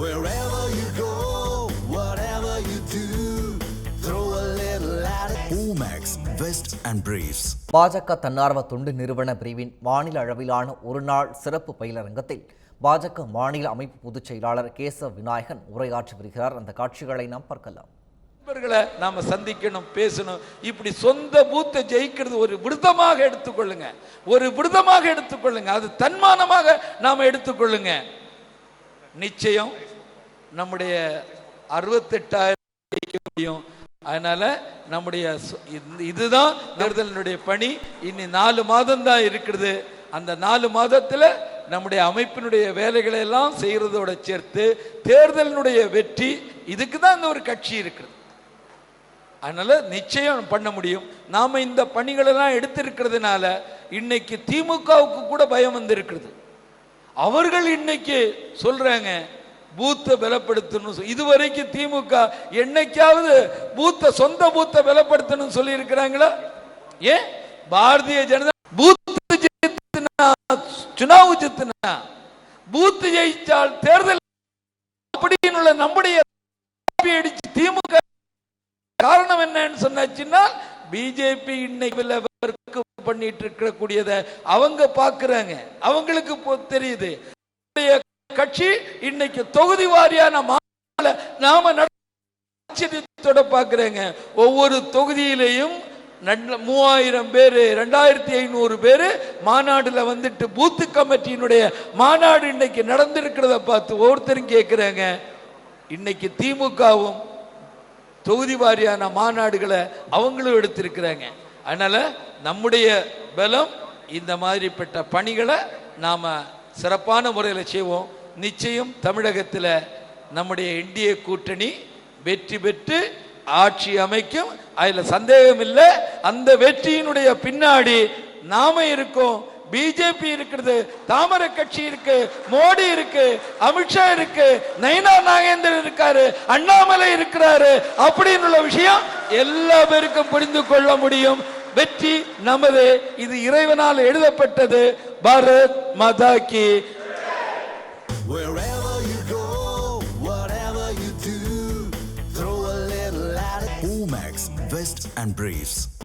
Wherever you go, whatever you do, throw a little at it. Omax, Vest and Briefs. பாஜக தன்னார்வ தொண்டு நிறுவன பிரிவின் மாநில அளவிலான ஒருநாள் சிறப்பு பயிலரங்கத்தில் பாஜக மாநில அமைப்பு பொதுச் செயலாளர் கேசவ விநாயகன் உரையாற்றி வருகிறார். அந்த காட்சிகளை நாம் பார்க்கலாம். நண்பர்களை நாம சந்திக்கணும் பேசணும். இப்படி சொந்த பூத்தை ஜெயிக்கிறது ஒரு விருதமாக எடுத்துக்கொள்ளுங்க. ஒரு விருதமாக எடுத்துக்கொள்ளுங்க. அது தன்மானமாக நாம எடுத்துக்கொள்ளுங்க. நிச்சயம் நம்முடைய அறுபத்தெட்டாயிரம் முடியும். அதனால நம்முடைய இதுதான் தேர்தலினுடைய பணி. இனி நாலு மாதம் தான் இருக்கிறது. அந்த நாலு மாதத்துல நம்முடைய அமைப்பினுடைய வேலைகளை எல்லாம் செய்யறதோட சேர்த்து தேர்தலினுடைய வெற்றி இதுக்கு தான் இந்த ஒரு கட்சி இருக்குது அதனால நிச்சயம் பண்ண முடியும். நாம இந்த பணிகளெல்லாம் எடுத்திருக்கிறதுனால இன்னைக்கு திமுகவுக்கு கூட பயம் வந்திருக்கிறது. அவர்கள் இன்னைக்கு சொல்றாங்க பூத்தை பலப்படுத்தணும் இதுவரைக்கும் திமுக என்னைக்காவது பூத்த சொந்த பூத்தை பலப்படுத்தணும் சொல்லி இருக்கிறாங்களா ஏன்? பாரதிய ஜனதா பூத்து ஜெயித்துனா சுனாவு ஜித்துனா பூத்து ஜெயிச்சால் தேர்தல் அப்படின்னு உள்ள நம்முடைய அடிச்சு திமுக காரணம் என்னன்னு சொன்னாச்சுன்னா பிஜேபி இன்னைக்கு பண்ணிட்டு இருக்கக்கூடியத அவங்க பாக்குறாங்க அவங்களுக்கு தெரியுது. கட்சி இன்னைக்கு தொகுதி வாரியான நாம ஆச்சரியத்தோட பாக்குறேங்க ஒவ்வொரு தொகுதியிலையும் மூவாயிரம் பேரு ரெண்டாயிரத்தி ஐநூறு பேரு மாநாடுல வந்துட்டு பூத்து கமிட்டியினுடைய மாநாடு இன்னைக்கு நடந்திருக்கிறத பார்த்து ஒவ்வொருத்தரும் கேட்கிறாங்க இன்னைக்கு திமுகவும் தொகுதி வாரியான மாநாடுகளை அவங்களும் எடுத்திருக்கிறாங்க. அதனால நம்முடைய பலம் இந்த மாதிரிப்பட்ட பணிகளை நாம சிறப்பான முறையில் செய்வோம். நிச்சயம் தமிழகத்தில் நம்முடைய இந்திய கூட்டணி வெற்றி பெற்று ஆட்சி அமைக்கும். அதில் சந்தேகம் இல்லை. அந்த வெற்றியினுடைய பின்னாடி நாம இருக்கோம். பிஜேபி இருக்கிறது தாமரை கட்சி இருக்கு மோடி இருக்கு அமித்ஷா இருக்கு நயனா நாகேந்திரன் இருக்காரு அண்ணாமலை இருக்கிறாரு அப்படின்னு உள்ள விஷயம் எல்லா பேருக்கும் புரிந்து கொள்ள முடியும். வெற்றி நமது இது இறைவனால் எழுதப்பட்டது பாரத் மாதா கி Vest and Briefs.